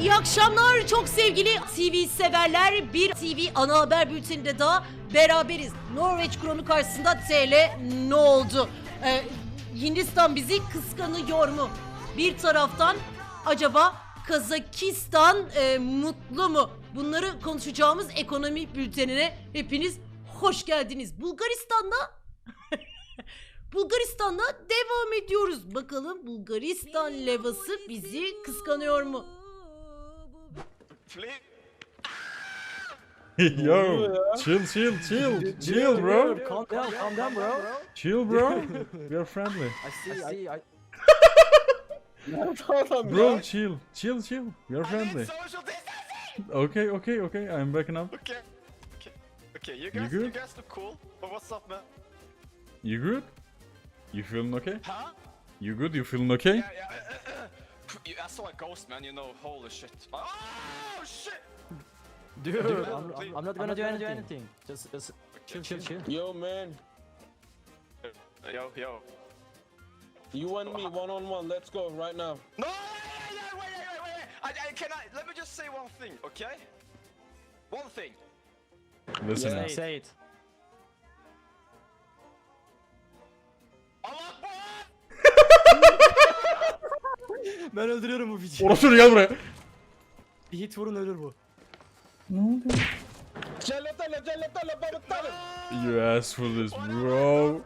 İyi akşamlar çok sevgili TV severler. Bir TV ana haber bülteninde daha beraberiz. Norveç kronu karşısında TL ne oldu? Ee, Hindistan bizi kıskanıyor mu? Bir taraftan acaba Kazakistan e, mutlu mu? Bunları konuşacağımız ekonomi bültenine hepiniz hoş geldiniz. Bulgaristan'da Bulgaristan'da devam ediyoruz. Bakalım Bulgaristan levası bizi kıskanıyor mu? Yo, chill, chill, chill, chill, bro. Calm down, calm down, bro. Chill, bro. We are friendly. I see, I see. I... Bro, chill, chill, chill. We are friendly. Okay, okay, okay. I'm backing up. Okay. Okay. Okay. You guys, you guys look cool. But what's up, man? You good? You feeling okay? Huh? You good? You feeling okay? Yeah, yeah. Uh, uh, uh. you, I saw a ghost, man. You know, holy shit. Oh shit! Dude, Dude, I'm. I'm, I'm not gonna do anything. Just, just chill, chill, chill. Yo, man, Yo, yo. you and me one on one. Let's go right now. No! Wait, wait, wait, wait, wait, wait. I, I, can I? Let me just say one thing, okay? One thing. Listen. Yeah. Say, say it. Ben öldürüyorum bu piçi. Orası gel buraya. Bir hit vurun ölür bu. Cellatala, cellatala, babatala. You asked for this, bro.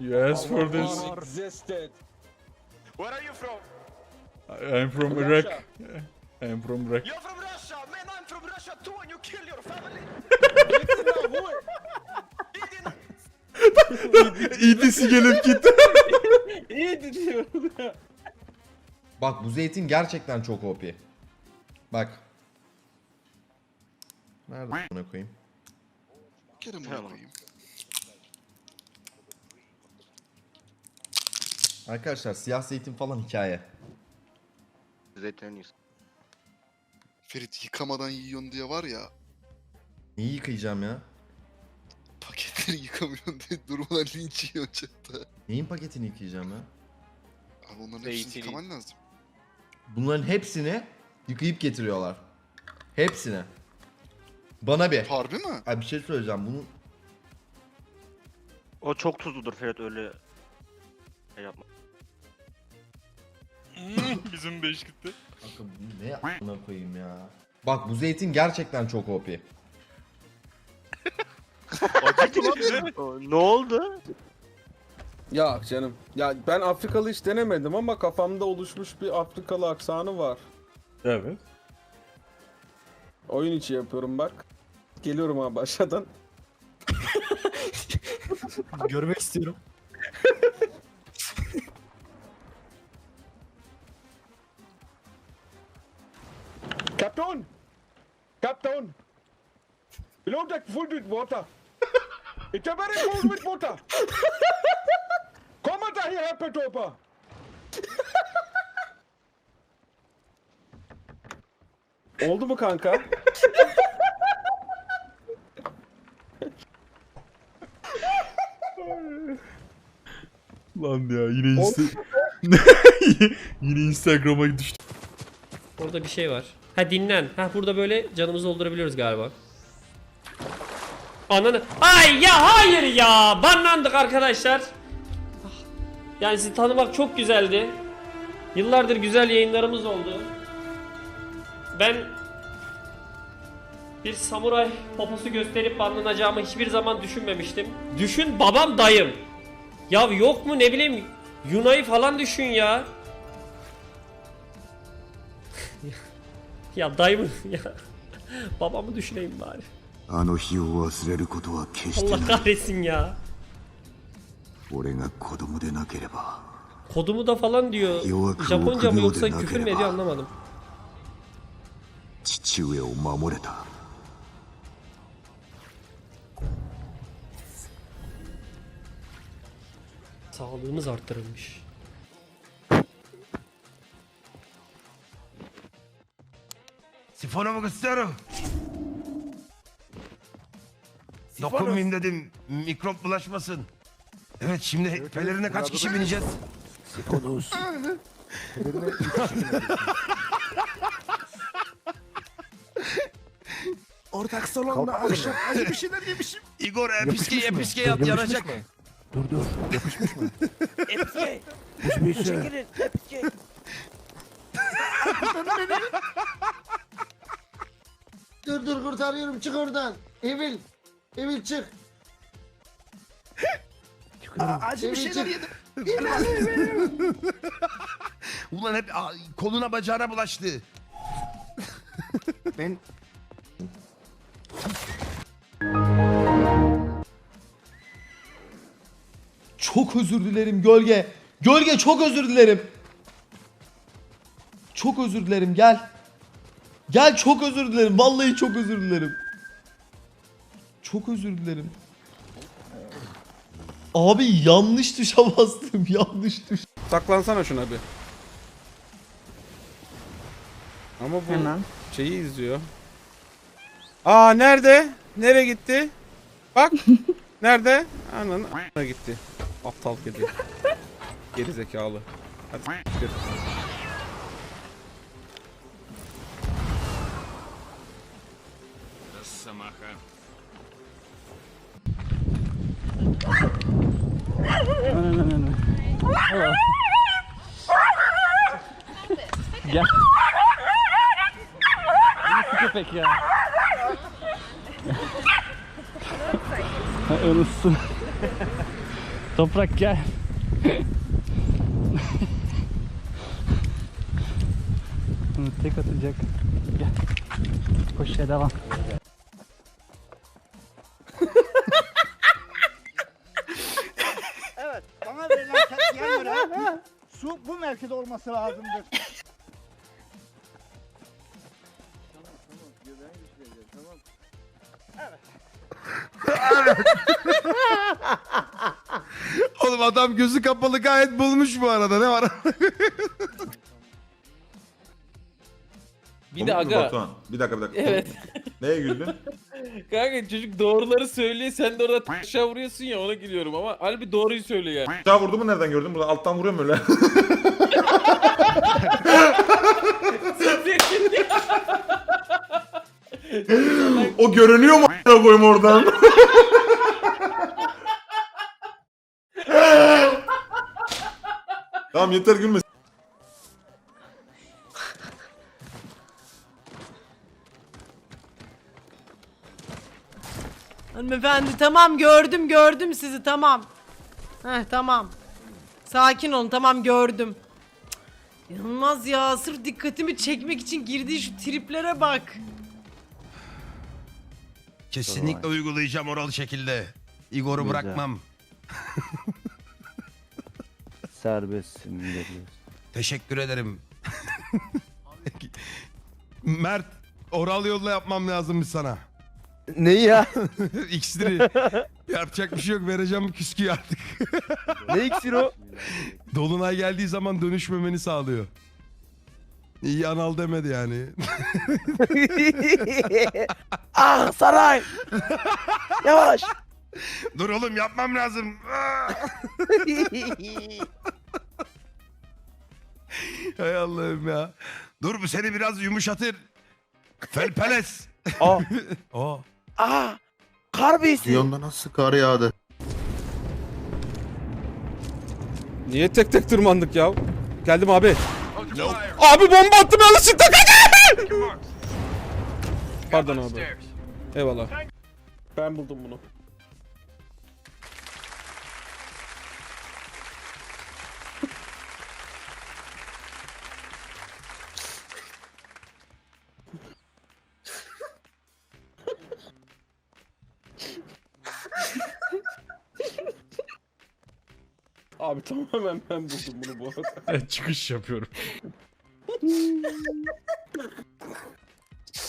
you? Asked for this. Existed. Where are you from? I'm from Iraq. I'm from Iraq. You're from Russia! Man, I'm from Russia too, and you kill your family! İdisi gelip gitti. İyi diyorum. Bak bu zeytin gerçekten çok OP. Bak. Nerede buna koyayım? Gelin buraya koyayım. Arkadaşlar siyah zeytin falan hikaye. Ferit yıkamadan yiyorsun diye var ya. Neyi yıkayacağım ya? Paketleri yıkamıyorsun diye durmadan linç yiyorsun chatte. Neyin paketini yıkayacağım ya? Abi onların hepsini yıkaman lazım. Bunların hepsini yıkayıp getiriyorlar. Hepsini. Bana bir. Harbi mi? Abi bir şey söyleyeceğim. Bunu O çok tuzludur Ferit öyle şey yapma. Bizim beş gitti. Kanka bu ne yapına koyayım ya? Bak bu zeytin gerçekten çok OP. O, ne oldu? Ya canım. Ya ben Afrikalı hiç denemedim ama kafamda oluşmuş bir Afrikalı aksanı var. Evet. Oyun içi yapıyorum bak. Geliyorum abi aşağıdan. Görmek istiyorum. Captain! Captain! Below that full with water. It's a very full with water. Come at here, Petopa. Oldu mu kanka? Lan ya yine insta... yine Instagram'a düştü. Orada bir şey var. Ha dinlen. Ha burada böyle canımızı doldurabiliyoruz galiba. Ananı. Ay ya hayır ya. Banlandık arkadaşlar. Yani sizi tanımak çok güzeldi. Yıllardır güzel yayınlarımız oldu. Ben bir samuray poposu gösterip banlanacağımı hiçbir zaman düşünmemiştim. Düşün babam dayım. Ya yok mu ne bileyim Yunay'ı falan düşün ya. ya dayımı ya. Babamı düşüneyim bari. Allah kahretsin ya. Kodumu da falan diyor. Japonca mı yoksa küfür mü ediyor anlamadım. Sağlığımız arttırılmış. Sifonumu istiyorum. Dokunmayayım dedim. Mikrop bulaşmasın. Evet şimdi pelerine kaç kişi bineceğiz? Ortak salonda akşam acı bir şeyler yemişim. Igor episke episke yat yanacak. Dur dur. Kurtarıyorum. Çık oradan. Evil. Evil çık. Acı bir şeyler yedim. Ulan hep aa, koluna bacağına bulaştı. Ben Çok özür dilerim gölge. Gölge çok özür dilerim. Çok özür dilerim gel. Gel çok özür dilerim. Vallahi çok özür dilerim. Çok özür dilerim. Abi yanlış tuşa bastım. Yanlış tuş. Saklansana şuna bir. Ama bu şeyi izliyor. Aa nerede? Nereye gitti? Bak. nerede? Ananı a**ına gitti. Aptal kedi. Geri zekalı. Hadi s**tir. Köpek ya. Ölüsün. Toprak gel. Tek atacak. Gel. Koşuya devam. Bu mevkide olması lazımdır. Oğlum adam gözü kapalı gayet bulmuş bu arada ne var? Bir de aga. Bir dakika bir dakika. Evet. Neye güldün? Kanka çocuk doğruları söylüyor sen de orada taşa vuruyorsun ya ona gülüyorum ama halbuki doğruyu söylüyor yani. Aşağı vurdu mu nereden gördün? Buradan alttan vuruyorum öyle. o görünüyor mu a**ına koyayım oradan? tamam yeter gülme. Hanımefendi tamam gördüm gördüm sizi tamam. Heh tamam. Sakin olun tamam gördüm. Cık, İnanılmaz ya sırf dikkatimi çekmek için girdiği şu triplere bak. Kesinlikle uygulayacağım oral şekilde. Igor'u bırakmam. Serbestsin. Teşekkür ederim. Mert, oral yolla yapmam lazımmış sana. Neyi ya? İksiri. Yapacak bir şey yok. Vereceğim küsküyü artık. ne iksir o? Dolunay geldiği zaman dönüşmemeni sağlıyor. İyi anal demedi yani. ah saray! Yavaş! Dur oğlum yapmam lazım. Hay Allah'ım ya. Dur bu seni biraz yumuşatır. Felpeles. Aa. o. ah! Kar büyüsü! Yonda nasıl kar yağdı? Niye tek tek tırmandık ya? Geldim abi. Abi bomba attım yanlışlıkla. Pardon abi. Eyvallah. Ben buldum bunu. Abi tamamen ben buldum bunu bu arada. Evet, çıkış yapıyorum.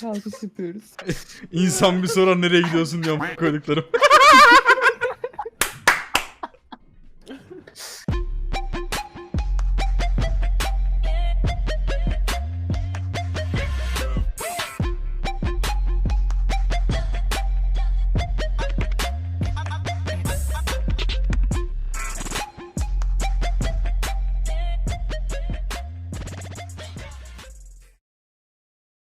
Kalkı sıkıyoruz. İnsan bir sorar nereye gidiyorsun diye koyduklarım.